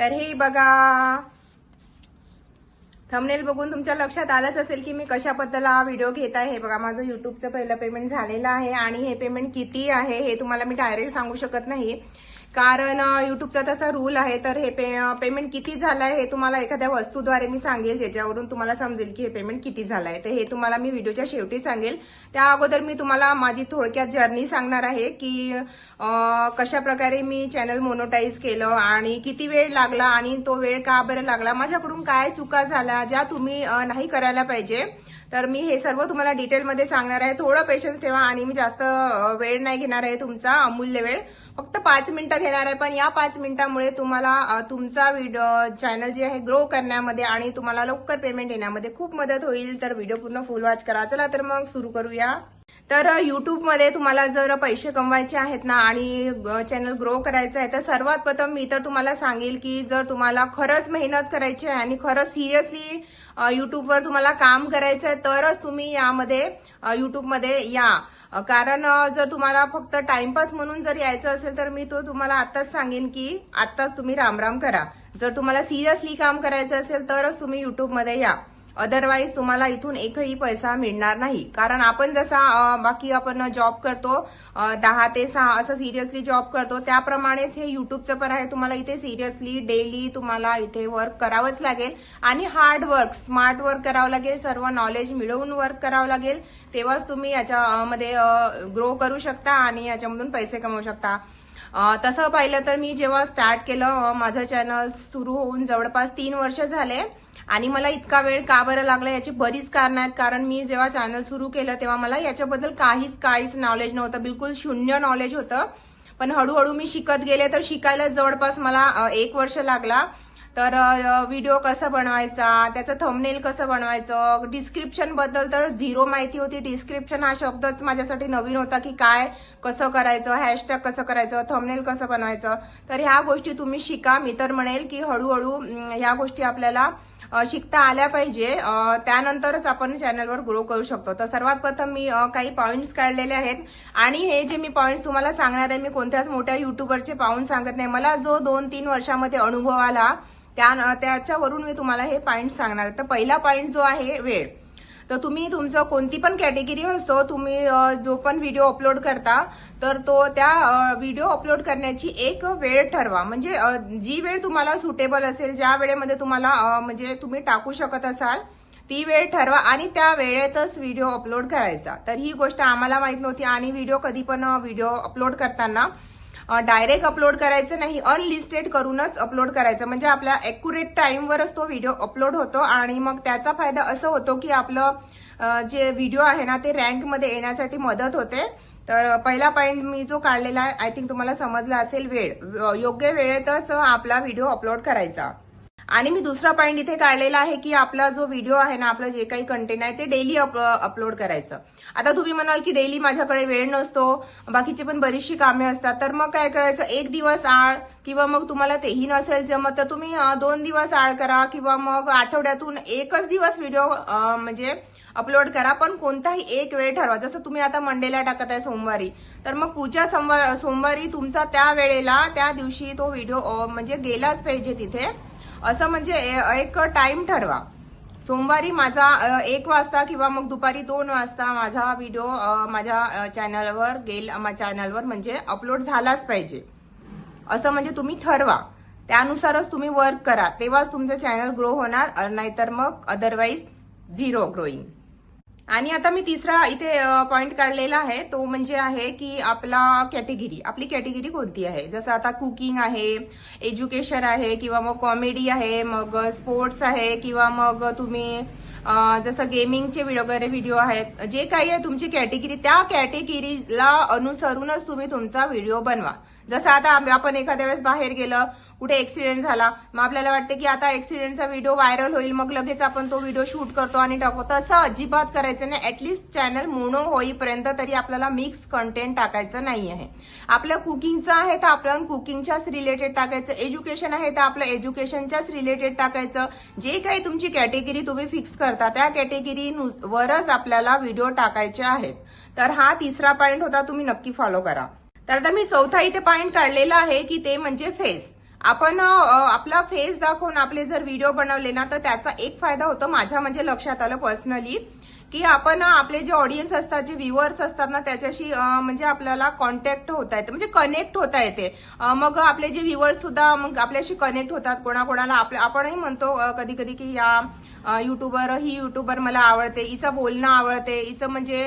तर हे बघा. थंबनेल बघून तुमच्या लक्षात आलंच असेल की मी कशाबद्दल हा व्हिडिओ घेत आहे. हे बघा माझं युट्यूबचं पहिलं पेमेंट झालेलं आहे आणि हे पेमेंट किती आहे हे तुम्हाला मी डायरेक्ट सांगू शकत नाही. कारण युट्यूबचा तसा रूल आहे तर हे पे, पेमेंट किती झालं आहे हे तुम्हाला एखाद्या वस्तूद्वारे मी सांगेल ज्याच्यावरून तुम्हाला समजेल की हे पेमेंट किती झालं आहे तर हे तुम्हाला मी व्हिडिओच्या शेवटी सांगेल. त्या अगोदर मी तुम्हाला माझी थोडक्यात जर्नी सांगणार आहे की कशा प्रकारे मी चॅनल मोनोटाईज केलं आणि किती वेळ लागला आणि तो वेळ का बरं लागला माझ्याकडून काय चुका झाल्या ज्या तुम्ही नाही करायला पाहिजे. तर मी हे सर्व तुम्हाला डिटेलमध्ये सांगणार आहे. थोडं पेशन्स ठेवा आणि मी जास्त वेळ नाही घेणार आहे तुमचा अमूल्य वेळ. फक्त पाच मिनिटं घेणार आहे पण या पाच मिनिटांमुळे तुम्हाला तुमचा व्हिडिओ चॅनल जे आहे ग्रो करण्यामध्ये आणि तुम्हाला लवकर पेमेंट येण्यामध्ये खूप मदत होईल. तर व्हिडिओ पूर्ण फुल वॉच करा. चला तर मग सुरू करूया. तर युट्यूबमध्ये तुम्हाला जर पैसे कमवायचे आहेत ना आणि चॅनल ग्रो करायचं आहे तर सर्वात प्रथम मी तर तुम्हाला सांगेल की जर तुम्हाला खरंच मेहनत करायची आहे आणि खरंच सिरियसली युट्यूबवर तुम्हाला काम करायचं आहे तरच तुम्ही यामध्ये युट्यूबमध्ये या. कारण जर तुम्हाला फक्त टाइमपास म्हणून जर यायचं असेल तर मी तो तुम्हाला आत्ताच सांगेन की आत्ताच तुम्ही रामराम करा. जर तुम्हाला सिरियसली काम करायचं असेल तरच तुम्ही युट्यूबमध्ये या. अदरवाईज तुम्हाला इथून एकही पैसा मिळणार नाही. कारण आपण जसा बाकी आपण जॉब करतो दहा ते सहा असं सिरियसली जॉब करतो त्याप्रमाणेच हे युट्यूबचं पण आहे. तुम्हाला इथे सिरियसली डेली तुम्हाला इथे वर्क करावंच लागेल. आणि हार्ड वर्क स्मार्ट वर्क करावं लागेल. सर्व नॉलेज मिळवून वर्क करावं लागेल. तेव्हाच तुम्ही याच्यामध्ये ग्रो करू शकता आणि याच्यामधून पैसे कमवू शकता. तसं पाहिलं तर मी जेव्हा स्टार्ट केलं माझं चॅनल सुरू होऊन जवळपास तीन वर्ष झाले. आणि मला इतका वेळ का बरं लागला याची बरीच कारणं आहेत. कारण मी जेव्हा चॅनल सुरू केलं तेव्हा मला याच्याबद्दल काहीच काहीच नॉलेज नव्हतं. बिलकुल शून्य नॉलेज होतं. पण हळूहळू मी शिकत गेले तर शिकायला जवळपास मला एक वर्ष लागला. तर व्हिडिओ कसा बनवायचा त्याचं थंबनेल कसं बनवायचं डिस्क्रिप्शनबद्दल तर झिरो माहिती होती. डिस्क्रिप्शन हा शब्दच माझ्यासाठी नवीन होता की काय कसं करायचं हॅशटॅग कसं करायचं थंबनेल कसं बनवायचं. तर ह्या गोष्टी तुम्ही शिका. मी तर म्हणेल की हळूहळू ह्या गोष्टी आपल्याला शिकता आल्या पाहिजे. त्यानंतरच आपण चॅनलवर ग्रो करू शकतो. तर सर्वात प्रथम मी काही पॉईंट्स काढलेले आहेत. आणि हे जे मी पॉईंट्स तुम्हाला सांगणार आहे मी कोणत्याच मोठ्या युट्यूबरचे पाहून सांगत नाही. मला जो दोन तीन वर्षामध्ये अनुभव आला त्या त्याच्यावरून मी तुम्हाला हे पॉईंट सांगणार आहे. तर पहिला पॉईंट जो आहे वेळ. तर तुम्ही तुमचं कोणती पण कॅटेगरी असो तुम्ही जो पण व्हिडिओ अपलोड करता तर तो त्या व्हिडिओ अपलोड करण्याची एक वेळ ठरवा. म्हणजे जी वेळ तुम्हाला सुटेबल असेल ज्या वेळेमध्ये तुम्हाला म्हणजे तुम्ही टाकू शकत असाल ती वेळ ठरवा आणि त्या वेळेतच व्हिडिओ अपलोड करायचा. तर ही गोष्ट आम्हाला माहीत नव्हती आणि व्हिडिओ कधी पण व्हिडिओ अपलोड करताना डायरेक्ट अपलोड करायचं नाही अनलिस्टेड करूनच अपलोड करायचं. म्हणजे आपल्या अॅक्युरेट टाईमवरच तो व्हिडिओ अपलोड होतो आणि मग त्याचा फायदा असं होतो की आपलं जे व्हिडिओ आहे ना ते रँकमध्ये येण्यासाठी मदत होते. तर पहिला पॉईंट मी जो काढलेला आहे आय थिंक तुम्हाला समजला असेल वेळ. योग्य वेळेतच आपला व्हिडिओ अपलोड करायचा. आणि मी दुसरा पॉईंट इथे काढलेला आहे की आपला जो व्हिडिओ आहे ना आपलं जे काही कंटेंट आहे ते डेली अपलोड करायचं. आता तुम्ही म्हणाल की डेली माझ्याकडे वेळ नसतो बाकीची पण बरीचशी कामे असतात तर मग काय करायचं? एक दिवस आळ किंवा मग तुम्हाला तेही नसेल जमत तर तुम्ही दोन दिवस आळ करा किंवा मग आठवड्यातून एकच दिवस व्हिडिओ म्हणजे अपलोड करा पण कोणताही एक वेळ ठरवा. जसं तुम्ही आता मंडेला टाकत आहे सोमवारी तर मग पुढच्या सोमवार सोमवारी तुमचा त्या वेळेला त्या दिवशी तो व्हिडिओ म्हणजे गेलाच पाहिजे तिथे. असं म्हणजे ए- एक टाइम ठरवा. सोमवारी माझा एक वाजता किंवा मग दुपारी दोन वाजता माझा व्हिडिओ माझ्या चॅनलवर गेल माझ्या चॅनलवर म्हणजे अपलोड झालाच पाहिजे. असं म्हणजे तुम्ही ठरवा. त्यानुसारच तुम्ही वर्क करा. तेव्हाच तुमचं चॅनल ग्रो होणार नाहीतर मग अदरवाईज झिरो ग्रोईंग आणि आता मी तिसरा इथे पॉइंट काढलेला आहे. तो म्हणजे आहे की आपला कॅटेगिरी आपली कॅटेगरी कोणती आहे? जसं आता कुकिंग आहे एज्युकेशन आहे किंवा मग कॉमेडी आहे मग स्पोर्ट्स आहे किंवा मग तुम्ही जसं गेमिंगचे वगैरे व्हिडिओ आहेत. जे काही आहे तुमची कॅटेगिरी त्या कॅटेगिरीला अनुसरूनच तुम्ही तुमचा व्हिडिओ बनवा. जसं आता आपण एखाद्या वेळेस बाहेर गेलं कुठे ऍक्सिडेंट झाला. मग आपल्याला वाटतं की आता ऍक्सिडेंटचा व्हिडिओ व्हायरल होईल मग लगेच आपण तो व्हिडिओ शूट करतो आणि टाकतो तसं अजिबात करायचं नाही. ऍटलीस्ट चॅनल मोनो होईपर्यंत तरी आपल्याला मिक्स कंटेंट टाकायचं नाही आहे आपलं कुकिंगचं आहे तर आपण कुकिंगच्याच रिलेटेड टाकायचं. एज्युकेशन आहे तर आपलं एज्युकेशनच्याच रिलेटेड टाकायचं. जे काही तुमची कॅटेगरी तुम्ही फिक्स करता त्या कॅटेगरी वरच आपल्याला व्हिडिओ टाकायचे आहेत. तर हा तिसरा पॉईंट होता तुम्ही नक्की फॉलो करा. तर आता मी चौथा इथे पॉईंट काढलेला आहे की ते म्हणजे फेस आपण आपला फेस दाखवून आपले जर व्हिडिओ बनवले ना तर त्याचा एक फायदा होतो माझ्या म्हणजे लक्षात आलं पर्सनली की आपण आपले जे ऑडियन्स असतात जे व्ह्युअर्स असतात ना त्याच्याशी म्हणजे आपल्याला कॉन्टॅक्ट होता येते. म्हणजे कनेक्ट होता येते. मग आपले जे व्ह्युअर्स सुद्धा मग आपल्याशी कनेक्ट होतात कोणाकोणाला. आपल्या आपणही म्हणतो कधी कधी की या युट्यूबर ही युट्यूबर मला आवडते हिचं बोलणं आवडते हिचं म्हणजे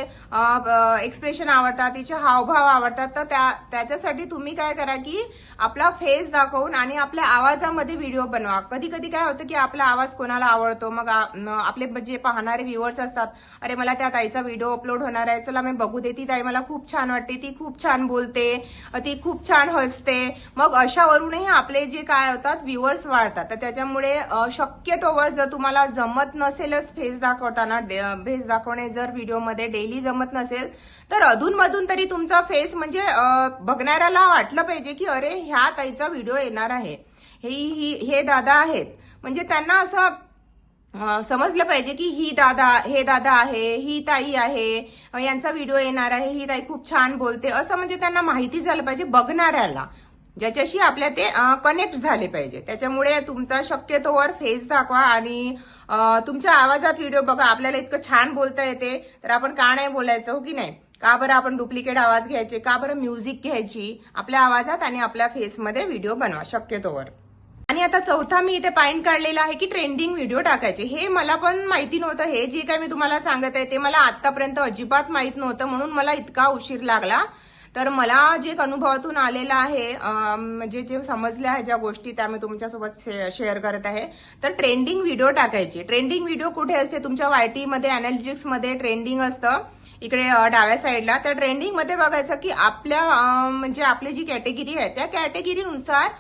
एक्सप्रेशन आवडतात तिचे हावभाव आवडतात. तर त्या त्याच्यासाठी तुम्ही काय करा की आपला फेस दाखवून आणि आपल्या आवाजामध्ये व्हिडिओ बनवा. कधी कधी काय होतं की आपला आवाज कोणाला आवडतो? मग आपले जे पाहणारे व्ह्युअर्स असतात अरे मला त्या ताईचा व्हिडिओ अपलोड होणार आहे. चला मी बघू दे. ती ताई मला खूप छान वाटते. ती खूप छान बोलते. ती खूप छान हसते. मग अशावरूनही आपले जे काय होतात व्ह्युअर्स वाढतात. तर त्याच्यामुळे शक्यतोवर जर तुम्हाला जमत नसेलच फेस दाखवताना फेस दाखवणे जर व्हिडिओमध्ये डेली जमत नसेल तर अधूनमधून तरी तुमचा फेस म्हणजे बघणाऱ्याला वाटलं पाहिजे की अरे ह्या ताईचा व्हिडिओ येणार आहे. हे ही हे दादा आहेत. म्हणजे त्यांना असं समजलं पाहिजे की ही दादा हे दादा आहे ही ताई आहे यांचा व्हिडिओ येणार आहे ही ताई खूप छान बोलते. असं म्हणजे त्यांना माहिती झालं पाहिजे बघणाऱ्याला ज्याच्याशी आपल्या ते कनेक्ट झाले पाहिजे. त्याच्यामुळे तुमचा शक्यतोवर फेस दाखवा आणि तुमच्या आवाजात व्हिडिओ बघा. आपल्याला इतकं छान बोलता येते. तर आपण का नाही बोलायचं हो की नाही? का बरं आपण डुप्लिकेट आवाज घ्यायचे? का बरं म्युझिक घ्यायची? आपल्या आवाजात आणि आपल्या फेसमध्ये व्हिडिओ बनवा शक्यतोवर. आणि आता चौथा मी इथे पॉइंट काढलेला आहे की ट्रेंडिंग व्हिडिओ टाकायचे. हे मला पण माहिती नव्हतं. हे जे काय मी तुम्हाला सांगत आहे ते मला आतापर्यंत अजिबात माहीत नव्हतं. म्हणून मला इतका उशीर लागला. तर मला जे अनुभवातून आलेलं आहे म्हणजे जे समजल्या आहे ज्या गोष्टी त्या मी तुमच्यासोबत शे- शेअर करत आहे. तर ट्रेंडिंग व्हिडिओ टाकायची. ट्रेंडिंग व्हिडिओ कुठे असते? तुमच्या वायटीमध्ये अनालिटिक्समध्ये ट्रेंडिंग असतं. इकडे डाव्या साईडला तर ट्रेंडिंगमध्ये बघायचं की आपल्या म्हणजे आपली जी कॅटेगरी आहे त्या कॅटेगरीनुसार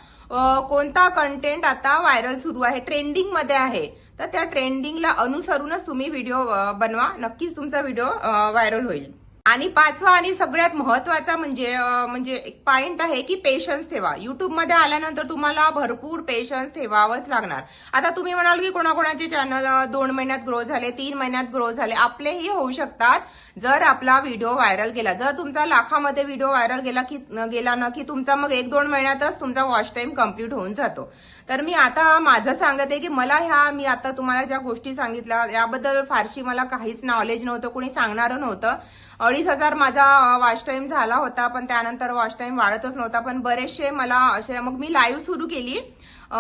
कोणता कंटेंट आता व्हायरल सुरू आहे? ट्रेंडिंगमध्ये आहे. तर त्या ट्रेंडिंगला अनुसरूनच तुम्ही व्हिडिओ बनवा. नक्कीच तुमचा व्हिडिओ व्हायरल होईल. आणि पाचवा आणि सगळ्यात महत्त्वाचा म्हणजे म्हणजे एक पॉइंट आहे की पेशन्स ठेवा. युट्यूबमध्ये आल्यानंतर तुम्हाला भरपूर पेशन्स ठेवावंच लागणार. आता तुम्ही म्हणाल की कोणाकोणाचे चॅनल दोन महिन्यात ग्रो झाले तीन महिन्यात ग्रो झाले आपलेही होऊ शकतात. जर आपला व्हिडिओ व्हायरल गेला जर तुमचा लाखामध्ये व्हिडिओ व्हायरल गेला की गेला ना की तुमचा मग एक दोन महिन्यातच तुमचा वॉच टाइम कंप्लीट होऊन जातो. तर मी आता माझं सांगते की मला ह्या मी आता तुम्हाला ज्या गोष्टी सांगितल्या याबद्दल फारशी मला काहीच नॉलेज नव्हतं कोणी सांगणारं नव्हतं. अडीच हजार माझा वॉच टाईम झाला होता पण त्यानंतर वॉच टाईम वाढतच नव्हता. पण बरेचसे मला असे मग मी लाईव्ह सुरू केली.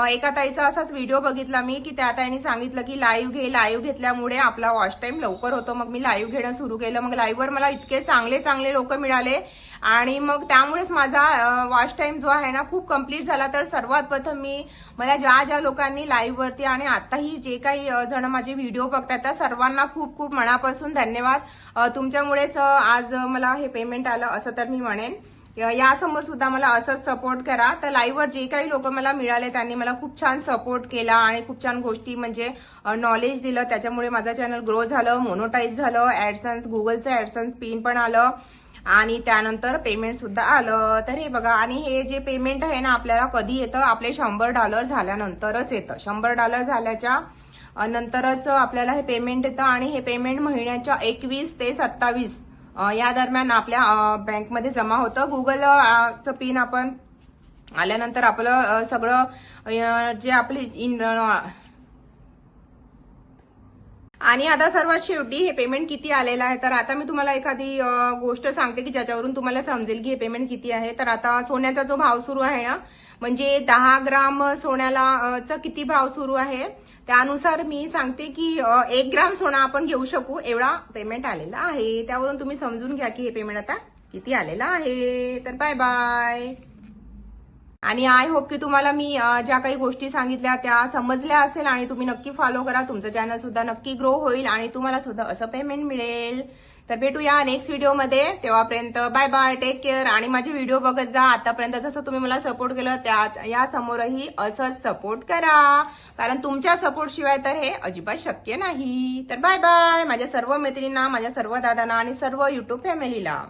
एका ताईचा असाच व्हिडिओ बघितला मी की त्या ताईने सांगितलं की लाईव्ह घे लाईव्ह घेतल्यामुळे आपला वॉच टाइम लवकर होतो. मग मी लाईव्ह घेणं सुरू केलं. मग लाईव्हवर मला इतके चांगले चांगले लोक मिळाले. आणि मग त्यामुळेच माझा वॉच टाईम जो आहे ना खूप कंप्लीट झाला. तर सर्वात प्रथम मी मला ज्या ज्या लोकांनी लाईव्हवरती आणि आताही जे काही जण माझे व्हिडिओ बघतात त्या सर्वांना खूप खूप मनापासून धन्यवाद. तुमच्यामुळेच आज मला हे पेमेंट आलं असं तर मी म्हणेन. यासमोर सुद्धा मला असंच सपोर्ट करा. तर लाईव्हवर जे काही लोक मला मिळाले त्यांनी मला खूप छान सपोर्ट केला आणि खूप छान गोष्टी म्हणजे नॉलेज दिलं. त्याच्यामुळे माझं चॅनल ग्रो झालं मोनोटाईज झालं ऍडसन्स गुगलचं ऍडसन्स पिन पण आलं. आणि त्यानंतर पेमेंट सुद्धा आलं. तर हे बघा आणि हे जे पेमेंट आहे ना आपल्याला कधी येतं? आपले शंभर डॉलर झाल्यानंतरच येतं. शंभर डॉलर झाल्याच्या नंतरच आपल्याला हे पेमेंट येतं. आणि हे पेमेंट महिन्याच्या एकवीस ते सत्तावीस या दरम्यान आपल्या बँकमध्ये जमा होतं. गुगलचं पिन आपण आल्यानंतर आपलं सगळं जे आपली इन आणि आता सर्वात शेवटी हे पेमेंट किती आलेलं आहे? तर आता मी तुम्हाला एखादी गोष्ट सांगते की ज्याच्यावरून तुम्हाला समजेल की हे पेमेंट किती आहे. तर आता सोन्याचा जो भाव सुरू आहे ना म्हणजे दहा ग्राम सोन्याला चा किती भाव सुरू आहे? त्यानुसार मी सांगते की एक ग्राम सोना आपण घेऊ शकू एवढा पेमेंट आलेला आहे. त्यावरून तुम्ही समजून घ्या की हे पेमेंट आता किती आलेलं आहे. तर बाय बाय आणि आय होप की तुम्हाला मी ज्या काही गोष्टी सांगितल्या त्या समजल्या असेल आणि तुम्ही नक्की फॉलो करा. तुमचं चॅनल सुद्धा नक्की ग्रो होईल आणि तुम्हाला सुद्धा असं पेमेंट मिळेल. तर भेटूया नेक्स्ट व्हिडिओमध्ये तेव्हापर्यंत बाय बाय टेक केअर आणि माझे व्हिडिओ बघत जा. आतापर्यंत जसं तुम्ही मला सपोर्ट केलं त्याच या समोरही असंच सपोर्ट करा. कारण तुमच्या सपोर्टशिवाय तर हे अजिबात शक्य नाही. तर बाय बाय माझ्या सर्व मैत्रिणींना माझ्या सर्व दादांना आणि सर्व युट्यूब फॅमिलीला